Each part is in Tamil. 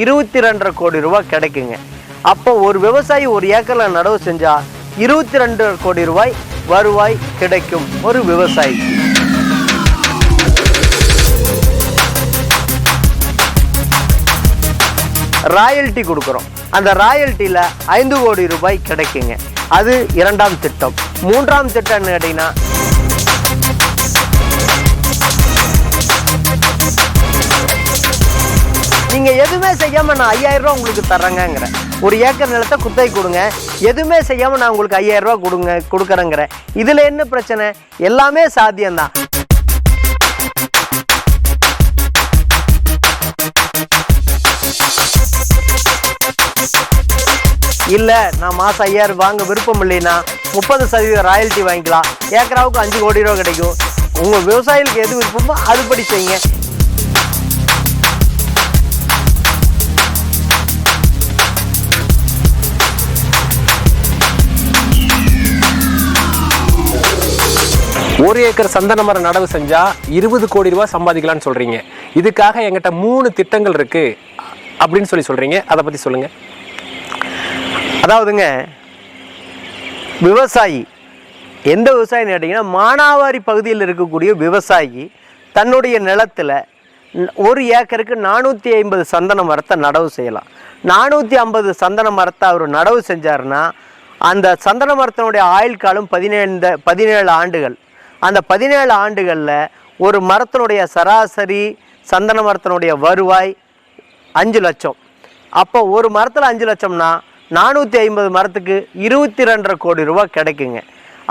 இருபத்தி ரெண்டரை கோடி ரூபாய் கிடைக்குங்க. அப்போ ஒரு விவசாயி ஒரு ஏக்கரில் நடவு செஞ்சால் இருபத்தி ரெண்டு கோடி ரூபாய் வருவாய் கிடைக்கும் ஒரு விவசாயி. ராயல்ட்டி கொடுக்குறோம். அந்த ராயல்ட்டியில் ஐந்து கோடி ரூபாய் கிடைக்குங்க. அது இரண்டாம் திட்டம். மூன்றாம் திட்டம்னு கேட்டிங்கன்னா நீங்க எதுவுமே செய்யாம நான் ஐயாயிரம் ரூபா உங்களுக்கு தர்றேங்கங்கிறேன் ஒரு ஏக்கர் நிலத்தை குத்தகை கொடுங்க. எதுவுமே செய்யாம நான் உங்களுக்கு ஐயாயிரம் ரூபா கொடுங்க கொடுக்குறேங்கிறேன் இதுல என்ன பிரச்சனை? எல்லாமே சாத்தியம்தான். இல்லை நான் மாதம் ஐயாயிரம் வாங்க விருப்பம் இல்லைன்னா முப்பது சதவீதம் ராயல்ட்டி வாங்கிக்கலாம். ஏக்கராவுக்கு அஞ்சு கோடி ரூபா கிடைக்கும். உங்கள் விவசாயிகளுக்கு எது விருப்பமோ அதுபடி செய்யுங்க. ஒரு ஏக்கர் சந்தன மரம் நடவு செஞ்சா இருபது கோடி ரூபாய் சம்பாதிக்கலாம்னு சொல்றீங்க. இதுக்காக எங்கிட்ட மூணு திட்டங்கள் இருக்கு அப்படின்னு சொல்லி சொல்றீங்க. அதை பத்தி சொல்லுங்க. அதாவதுங்க விவசாயி எந்த விவசாயின்னு கேட்டிங்கன்னா மானாவாரி பகுதியில் இருக்கக்கூடிய விவசாயி தன்னுடைய நிலத்தில் ஒரு ஏக்கருக்கு நானூற்றி ஐம்பது சந்தன மரத்தை நடவு செய்யலாம். நானூற்றி ஐம்பது சந்தன மரத்தை அவர் நடவு செஞ்சாருன்னா அந்த சந்தன மரத்தினுடைய ஆயுள் காலம் பதினேழு பதினேழு ஆண்டுகள். அந்த பதினேழு ஆண்டுகளில் ஒரு மரத்தினுடைய சராசரி சந்தன மரத்தினுடைய வருவாய் அஞ்சு லட்சம். அப்போ ஒரு மரத்தில் அஞ்சு லட்சம்னா நானூற்றி ஐம்பது மரத்துக்கு இருபத்தி ரெண்டரை கோடி ரூபா கிடைக்குங்க.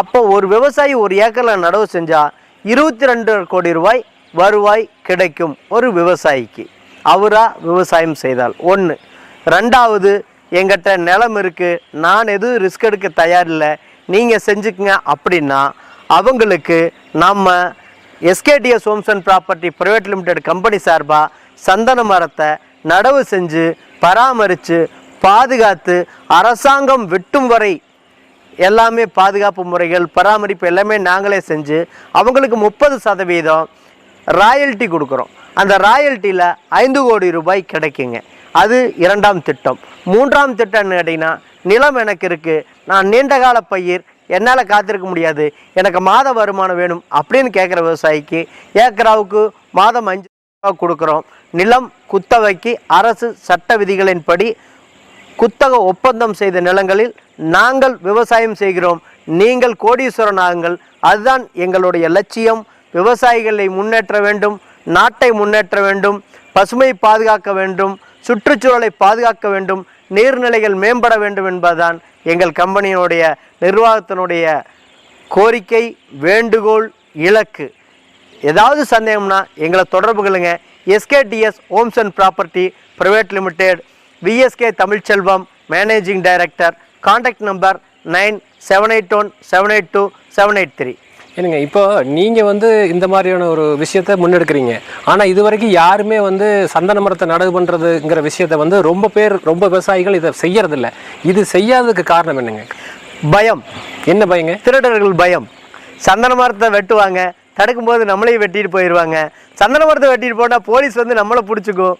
அப்போ ஒரு விவசாயி ஒரு ஏக்கரில் நடவு செஞ்சால் இருபத்தி ரெண்டு கோடி ரூபாய் வருவாய் கிடைக்கும் ஒரு விவசாயிக்கு. அவராக விவசாயம் செய்தால். ஒன்று ரெண்டாவது எங்கிட்ட நிலம் இருக்குது நான் எதுவும் ரிஸ்க் எடுக்க தயாரில்லை நீங்கள் செஞ்சுக்குங்க அப்படின்னா அவங்களுக்கு நம்ம SKTS Homes and Property Private Limited company சார்பாக சந்தன மரத்தை நடவு செஞ்சு பராமரித்து பாதுகாத்து அரசாங்கம் வெட்டும் வரை எல்லாமே பாதுகாப்பு முறைகள் பராமரிப்பு எல்லாமே நாங்களே செஞ்சு அவங்களுக்கு முப்பது சதவீதம் ராயல்ட்டி கொடுக்குறோம். அந்த ராயல்ட்டியில் ஐந்து கோடி ரூபாய் கிடைக்குங்க. அது இரண்டாம் திட்டம். மூன்றாம் திட்டம்னு கேட்டிங்கன்னா நிலம் எனக்கு இருக்குது நான் நீண்டகால பயிர் என்னால் காத்திருக்க முடியாது. எனக்கு மாத வருமானம் வேணும் அப்படின்னு கேட்குற விவசாயிக்கு ஏக்கராவுக்கு மாதம் அஞ்சு ரூபா கொடுக்குறோம். நிலம் குத்தகைக்கு அரசு சட்ட விதிகளின்படி குத்தக ஒப்பந்தம் செய்த நிலங்களில் நாங்கள் விவசாயம் செய்கிறோம். நீங்கள் கோடீஸ்வரன் ஆகுங்கள். அதுதான் எங்களுடைய லட்சியம். விவசாயிகளை முன்னேற்ற வேண்டும். நாட்டை முன்னேற்ற வேண்டும். பசுமை பாதுகாக்க வேண்டும். சுற்றுச்சூழலை பாதுகாக்க வேண்டும். நீர்நிலைகள் மேம்பட வேண்டும் என்பதுதான் எங்கள் கம்பெனியினுடைய நிர்வாகத்தினுடைய கோரிக்கை வேண்டுகோள் இலக்கு. ஏதாவது சந்தேகம்னா எங்களை தொடர்பு கொள்ளுங்க. SKTS Homes and Property Private Limited VSK Tamilselvam managing director contact number nine seven eight one seven eight two seven eight three என்னங்க இப்போ நீங்க வந்து இந்த மாதிரியான ஒரு விஷயத்த முன்னெடுக்கிறீங்க. ஆனா இது வரைக்கும் யாருமே வந்து சந்தன மரத்தை நடவு பண்றதுங்கிற விஷயத்த வந்து ரொம்ப பேர் ரொம்ப விவசாயிகள் இதை செய்யறதில்ல. இது செய்யாததுக்கு காரணம் என்னங்க? பயம். என்ன பயங்க? திருடர்கள் பயம். சந்தன மரத்தை வெட்டுவாங்க. தடுக்கும்போது நம்மளையும் வெட்டிட்டு போயிடுவாங்க சந்தன மரத்தை வெட்டிட்டு போனால் போலீஸ் வந்து நம்மளை பிடிச்சிக்கும்.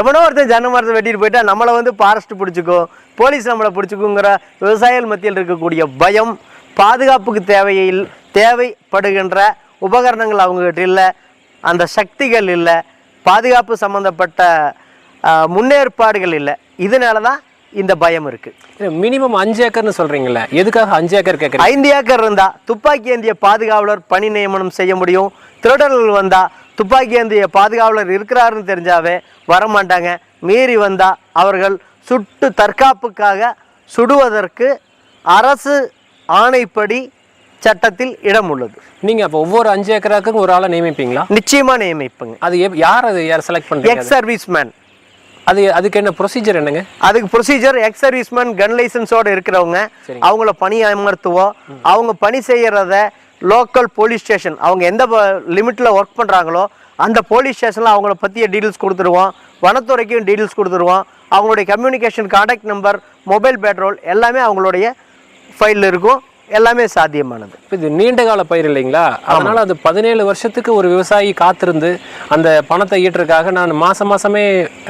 எவனோ ஒருத்தன் சந்தன மரத்தை வெட்டிட்டு போயிட்டா நம்மளை வந்து ஃபாரஸ்ட் பிடிச்சிக்கும். போலீஸ் நம்மளை பிடிச்சிக்குங்கிற விவசாயிகள் மத்தியில் இருக்கக்கூடிய பயம் பாதுகாப்புக்கு தேவையில் தேவைப்படுகின்ற உபகரணங்கள் அவங்ககிட்ட இல்லை அந்த சக்திகள் இல்லை பாதுகாப்பு சம்மந்தப்பட்ட முன்னேற்பாடுகள் இல்லை. இதனால தான் இந்த பயம் இருக்குது மினிமம் அஞ்சு ஏக்கர்னு சொல்றீங்கல்ல எதுக்காக அஞ்சு ஏக்கர் கேட்குறீங்க ஐந்து ஏக்கர் இருந்தா துப்பாக்கி ஏந்திய பாதுகாவலர் பணி நியமனம் செய்ய முடியும். திருடர்கள் வந்தா துப்பாக்கி ஏந்திய பாதுகாவலர் இருக்கிறாருன்னு தெரிஞ்சாவே வரமாட்டாங்க. மீறி வந்தா அவர்கள் சுட்டு தற்காப்புக்காக சுடுவதற்கு அரசு ஆணைப்படி சட்டத்தில் இடம் உள்ளது. நீங்க அப்போ ஒவ்வொரு அஞ்சு ஏக்கராக்கும் ஒரு ஆளை நியமிப்பீங்களா? நிச்சயமா நியமிப்புங்க. அது யார் அது யார் செலக்ட் பண்றீங்க எக்ஸ் சர்வீஸ்மேன் அது அதுக்கு என்ன ப்ரொசீஜர் என்னங்க? அதுக்கு ப்ரொசீஜர் எக்ஸ் சர்வீஸ்மேன் கன் லைசன்ஸோட இருக்கிறவங்க. அவங்கள பணி அமர்த்துவோம் அவங்க பணி செய்யறத லோக்கல் போலீஸ் ஸ்டேஷன் அவங்க எந்த லிமிட்ல ஒர்க் பண்றாங்களோ அந்த போலீஸ் ஸ்டேஷன்ல அவங்கள பத்திய டீடைல்ஸ் கொடுத்துருவோம் வனத்துறைக்கும் டீடைல்ஸ் கொடுத்துருவோம் அவங்களுடைய communication contact number mobile patrol எல்லாமே அவங்களுடைய ஃபைலில் இருக்கும். எல்லாமே சாத்தியமானது. இப்ப இது நீண்ட கால பயிர் இல்லைங்களா? அதனால அது பதினேழு வருஷத்துக்கு ஒரு விவசாயி காத்திருந்து அந்த பணத்தை ஈட்டுறதுக்காக நான் மாசம் மாசமே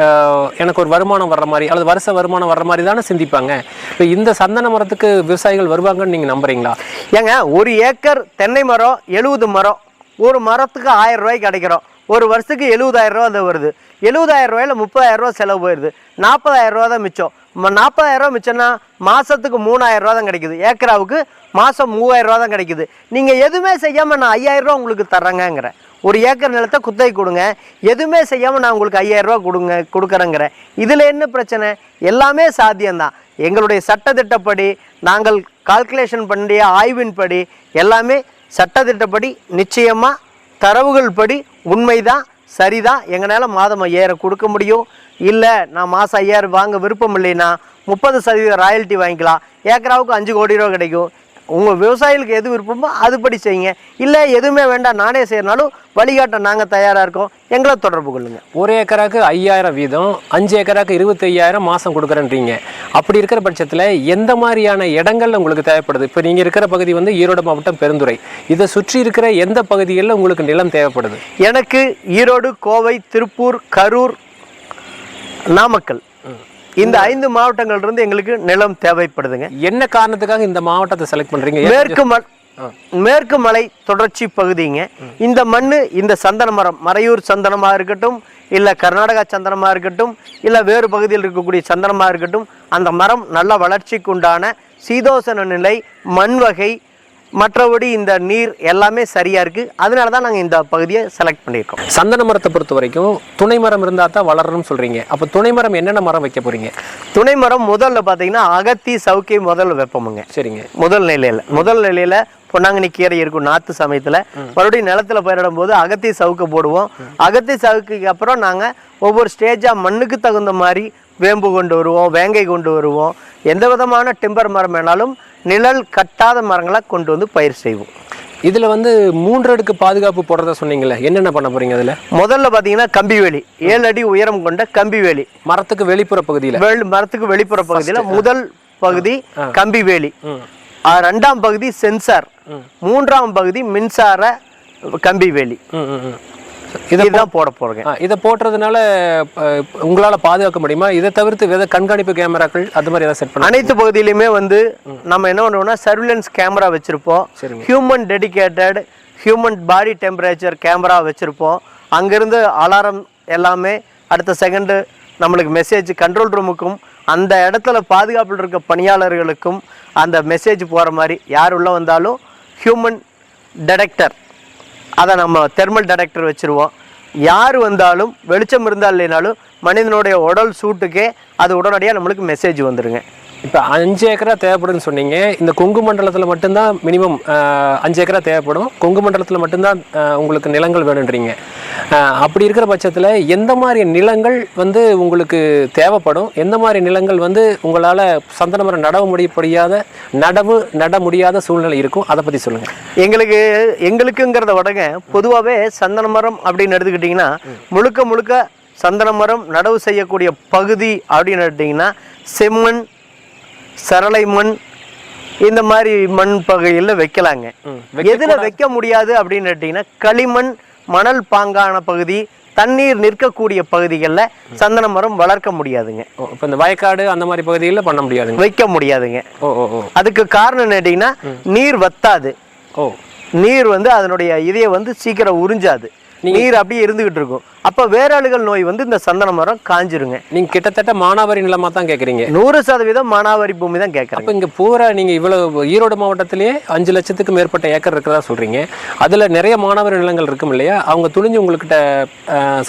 ஆஹ், எனக்கு ஒரு வருமானம் வர்ற மாதிரி அல்லது வருஷ வருமானம் வர்ற மாதிரி தானே சிந்திப்பாங்க. இப்போ இந்த சந்தன மரத்துக்கு விவசாயிகள் வருவாங்கன்னு நீங்க நம்புறீங்களா? ஏங்க ஒரு ஏக்கர் தென்னை மரம் எழுபது மரம். ஒரு மரத்துக்கு ஆயிரம் ரூபாய்க்கு கிடைக்கிறோம் ஒரு வருஷத்துக்கு எழுபதாயிரம் ரூபா அது வருது. எழுபதாயிரம் ரூபாயில முப்பதாயிரம் ரூபா செலவு போயிடுது நாற்பதாயிரம் ரூபா தான் மிச்சம். ம- நாற்பதாயிரம் ரூபா மிச்சம்னா மாதத்துக்கு மூணாயிரம் ரூபா தான் கிடைக்குது. ஏக்கராவுக்கு மாதம் மூவாயிரம் ரூபா தான் கிடைக்குது. நீங்கள் எதுவுமே செய்யாமல் நான் ஐயாயிரம் ரூபா உங்களுக்கு தர்றேங்கங்கிறேன் ஒரு ஏக்கர் நிலத்தை குத்தகை கொடுங்க. எதுவுமே செய்யாமல் நான் உங்களுக்கு ஐயாயிரம் ரூபா கொடுங்க கொடுக்குறேங்கிறேன் இதில் என்ன பிரச்சனை? எல்லாமே சாத்தியம்தான். எங்களுடைய சட்டத்திட்டப்படி நாங்கள் கால்குலேஷன் பண்ணிய ஆய்வின்படி எல்லாமே சட்டத்திட்டப்படி நிச்சயமாக தரவுகள் படி உண்மைதான். சரிதான். எங்களால் மாதம் ஐயாயிரம் கொடுக்க முடியும். இல்லை நான் மாதம் ஐயாயிரம் வாங்க விருப்பம் இல்லைன்னா முப்பது சதவீதம் ராயல்ட்டி வாங்கிக்கலாம். ஏக்கராவுக்கு அஞ்சு கோடி ரூபா கிடைக்கும். உங்கள் விவசாயிகளுக்கு எது விருப்பமோ அதுபடி செய்யுங்க. இல்லை எதுவுமே வேண்டாம் நானே செய்யறனாலும் வழிகாட்ட நாங்கள் தயாராக இருக்கோம். எங்களை தொடர்பு கொள்ளுங்கள் ஒரு ஏக்கராக்கு ஐயாயிரம் வீதம் அஞ்சு ஏக்கராக்கு இருபத்தி ஐயாயிரம் மாதம் கொடுக்குறேன்றீங்க. அப்படி இருக்கிற பட்சத்தில் எந்த மாதிரியான இடங்கள்ல உங்களுக்கு தேவைப்படுது? இப்போ நீங்கள் இருக்கிற பகுதி வந்து ஈரோடு மாவட்டம் பெருந்துறை. இதை சுற்றி இருக்கிற எந்த பகுதிகளில் உங்களுக்கு நிலம் தேவைப்படுது? எனக்கு ஈரோடு கோவை திருப்பூர் கரூர் நாமக்கல். இந்த ஐந்து மாவட்டங்கள்ல இருந்து எங்களுக்கு நிலம் தேவைப்படுதுங்க. என்ன காரணத்துக்காக இந்த மாவட்டத்தை செலக்ட் பண்ணுறீங்க மேற்கு மேற்கு மலை தொடர்ச்சி பகுதிங்க. இந்த மண்ணு இந்த சந்தன மரம் மறையூர் சந்தனமாக இருக்கட்டும் இல்லை கர்நாடகா சந்தனமாக இருக்கட்டும் இல்லை வேறு பகுதியில் இருக்கக்கூடிய சந்தனமாக இருக்கட்டும் அந்த மரம் நல்ல வளர்ச்சிக்கு உண்டான சீதோசன நிலை மண் வகை மற்றபடி இந்த நீர் எல்லாமே சரியாக இருக்குது அதனால தான் நாங்கள் இந்த பகுதியை செலக்ட் பண்ணியிருக்கோம். சந்தன மரத்தை பொறுத்த வரைக்கும் துணை மரம் இருந்தால் தான் வளரணும்னு சொல்கிறீங்க அப்போ துணை மரம் என்னென்ன மரம் வைக்க போகிறீங்க துணை மரம் முதல்ல பார்த்தீங்கன்னா அகத்தி சவுக்கை முதல்ல வைப்போமுங்க. சரிங்க. முதல் நிலையில முதல் நிலையில பொன்னாங்கண்ணி கீரை இருக்கும் நாத்து சமயத்துல. மறுபடியும் நிலத்துல பயிரிடும் போது அகத்தி சவுக்கு போடுவோம். அகத்தி சவுக்குக்கு அப்புறம் நாங்க ஒவ்வொரு ஸ்டேஜா மண்ணுக்கு தகுந்த மாதிரி வேம்பு கொண்டு வருவோம் வேங்கை கொண்டு வருவோம். எந்த விதமான டிம்பர் மரம் வேணாலும் நிழல் கட்டாத மரங்களை கொண்டு வந்து பயிர் செய்வோம். இதில் வந்து மூன்று அடுக்கு பாதுகாப்பு போடுறதா சொன்னீங்கல்ல என்னென்ன பண்ண போகிறீங்க அதில்? முதல்ல பார்த்தீங்கன்னா கம்பிவேலி ஏழு அடி உயரம் கொண்ட கம்பிவேலி. மரத்துக்கு வெளிப்புற பகுதியில்? வேல் மரத்துக்கு வெளிப்புற பகுதியில் முதல் பகுதி கம்பிவேலி. ம். ஆ, ரெண்டாம் பகுதி சென்சார். மூன்றாம் பகுதி மின்சார ம் இதை இதுதான் போட போறேங்க. ஆ, இதை போட்டுறதுனால அஹ், உங்களால பாதுகாக்க முடியுமா? இதை தவிர்த்து வேற கண்காணிப்பு கேமராக்கள் அது மாதிரி ஏதாவது செட் பண்ண அனைத்து பகுதியிலுமே வந்து நம்ம என்ன பண்ணுவோம்னா சர்விலன்ஸ் கேமரா வச்சிருப்போம். Human dedicated human body temperature camera வச்சிருப்போம். அங்கிருந்து அலாரம் எல்லாமே அடுத்த செகண்டு நம்மளுக்கு மெசேஜ் கண்ட்ரோல் ரூமுக்கும் அந்த இடத்துல பாதுகாப்பில் இருக்க பணியாளர்களுக்கும் அந்த மெசேஜ் போகிற மாதிரி யார் உள்ள வந்தாலும் ஹியூமன் டெடெக்டர் அதை நம்ம தெர்மல் டெடெக்டர் வச்சுருவோம். யார் வந்தாலும் வெளிச்சம் இருந்தால் இல்லைனாலும் மனிதனுடைய உடல் சூட்டுக்கே அது உடனடியாக நம்மளுக்கு மெசேஜ் வந்துடுங்க இப்போ அஞ்சு ஏக்கரா தேவைப்படுதுன்னு சொன்னீங்க. இந்த கொங்கு மண்டலத்தில் மட்டும்தான் மினிமம் அஞ்சு ஏக்கரா தேவைப்படும். கொங்கு மண்டலத்தில் மட்டும்தான் உங்களுக்கு நிலங்கள் வேணுன்றீங்க. அப்படி இருக்கிற பட்சத்தில் எந்த மாதிரி நிலங்கள் வந்து உங்களுக்கு தேவைப்படும்? எந்த மாதிரி நிலங்கள் வந்து உங்களால் சந்தன மரம் நடவு முடியப்படியாத நடவு நட முடியாத சூழ்நிலை இருக்கும்? அதை பற்றி சொல்லுங்கள் எங்களுக்கு எங்களுக்குங்கிறத விடங்க பொதுவாகவே சந்தன மரம் அப்படின்னு எடுத்துக்கிட்டிங்கன்னா முழுக்க முழுக்க சந்தன மரம் நடவு செய்யக்கூடிய பகுதி அப்படின்னு எடுத்திங்கன்னா செம்மண் சரளை மண் இந்த மாதிரி மண் பகுதியில் வைக்கலாங்க. எதுல வைக்க முடியாது அப்படின்னு கேட்டிங்கன்னா களிமண் மணல் பாங்கான பகுதி தண்ணீர் நிற்கக்கூடிய பகுதிகளில் சந்தன மரம் வளர்க்க முடியாதுங்க. இப்போ இந்த வயக்காடு அந்த மாதிரி பகுதிகளில் பண்ண முடியாதுங்க? வைக்க முடியாதுங்க. ஓ ஓ அதுக்கு காரணம் கேட்டிங்கன்னா நீர் வத்தாது. ஓ. நீர் வந்து அதனுடைய இதைய வந்து சீக்கிரம் உறிஞ்சாது. நீர் அப்படியே இருந்துகிட்டு இருக்கும். அப்ப வேராளுகள் நோய் வந்து இந்த சந்தன மரம் காஞ்சிருங்க. நீங்கள் கிட்டத்தட்ட மானாவாரி நிலமாக தான் கேட்குறீங்க நூறு சதவீதம் மானாவாரி பூமி தான் கேட்கறாங்க அப்போ இங்கே பூரா நீங்கள் இவ்வளவு ஈரோடு மாவட்டத்திலேயே அஞ்சு லட்சத்துக்கு மேற்பட்ட ஏக்கர் இருக்கிறதா சொல்கிறீங்க அதில் நிறைய மாணவர் நிலங்கள் இருக்கும் இல்லையா? அவங்க துணிஞ்சு உங்கள்கிட்ட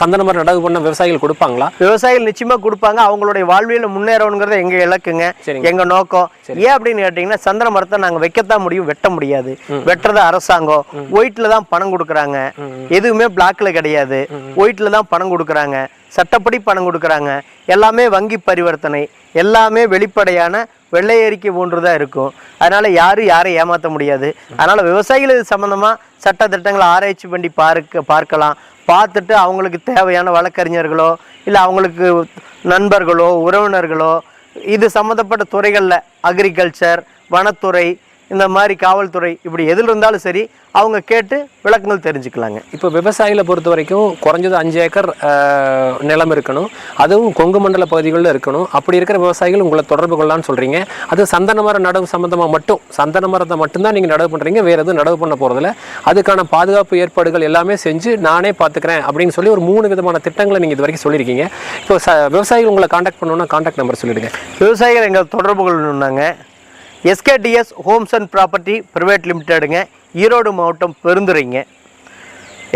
சந்தன மரம் நடவு பண்ண விவசாயிகள் கொடுப்பாங்களா? விவசாயிகள் நிச்சயமா கொடுப்பாங்க. அவங்களுடைய வாழ்வியல முன்னேறணுங்கிறத எங்க இலக்குங்க சரிங்க. எங்க நோக்கம். ஏன் அப்படின்னு கேட்டீங்கன்னா சந்தன மரத்தை நாங்க வைக்கத்தான் முடியும் வெட்ட முடியாது. வெட்டுறது அரசாங்கம். ஒயிட்ல தான் பணம் கொடுக்குறாங்க. எதுவுமே பிளாக்ல கிடையாது. ஒயிட்ல தான் பணம் கொடுக்குறாங்க. சட்டப்படி பணம் கொடுக்குறாங்க. எல்லாமே வங்கி பரிவர்த்தனை. எல்லாமே வெளிப்படையான வெள்ளை அறிக்கை போன்றுதான் இருக்கும். அதனால் யாரும் யாரை ஏமாற்ற முடியாது. அதனால் விவசாயிகள் இது சம்மந்தமாக சட்ட திட்டங்களை ஆராய்ச்சி பண்ணி பார்க்க பார்க்கலாம். பார்த்துட்டு அவங்களுக்கு தேவையான வழக்கறிஞர்களோ இல்லை அவங்களுக்கு நண்பர்களோ உறவினர்களோ இது சம்மந்தப்பட்ட துறைகளில் அக்ரிகல்ச்சர் வனத்துறை இந்த மாதிரி காவல்துறை இப்படி எதில் இருந்தாலும் சரி அவங்க கேட்டு விளக்கங்கள் தெரிஞ்சுக்கலாங்க. இப்போ விவசாயிகளை பொறுத்த வரைக்கும் குறைஞ்சது அஞ்சு ஏக்கர் நிலம் இருக்கணும். அதுவும் கொங்கு மண்டல பகுதிகளில் இருக்கணும். அப்படி இருக்கிற விவசாயிகள் உங்களை தொடர்பு கொள்ளலாம்னு சொல்கிறீங்க அது சந்தன மர நடவு சம்மந்தமாக மட்டும் சந்தன மரத்தை மட்டும்தான் நீங்கள் நடவு பண்ணுறீங்க வேறு எதுவும் நடவு பண்ண போகிறதில்ல அதுக்கான பாதுகாப்பு ஏற்பாடுகள் எல்லாமே செஞ்சு நானே பார்த்துக்கிறேன் அப்படின்னு சொல்லி ஒரு மூணு விதமான திட்டங்களை நீங்கள் இது வரைக்கும் சொல்லியிருக்கீங்க. இப்போ ச விவசாயிகள் உங்களை காண்டாக்ட் பண்ணணும்னா காண்டாக்ட் நம்பர் சொல்லிடுங்க. விவசாயிகள் எங்கள் தொடர்பு கொள்ளணுன்னாங்க SKTS Homes and Property Private லிமிட்டெடுங்க Erode மாவட்டம் பெருந்துறைங்க.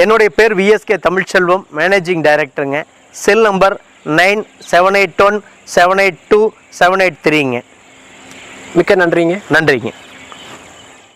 என்னுடைய பேர் VSK Tamilselvam managing டைரக்டருங்க cell number nine seven eight one seven eight two seven eight த்ரீங்க மிக்க நன்றிங்க. நன்றிங்க.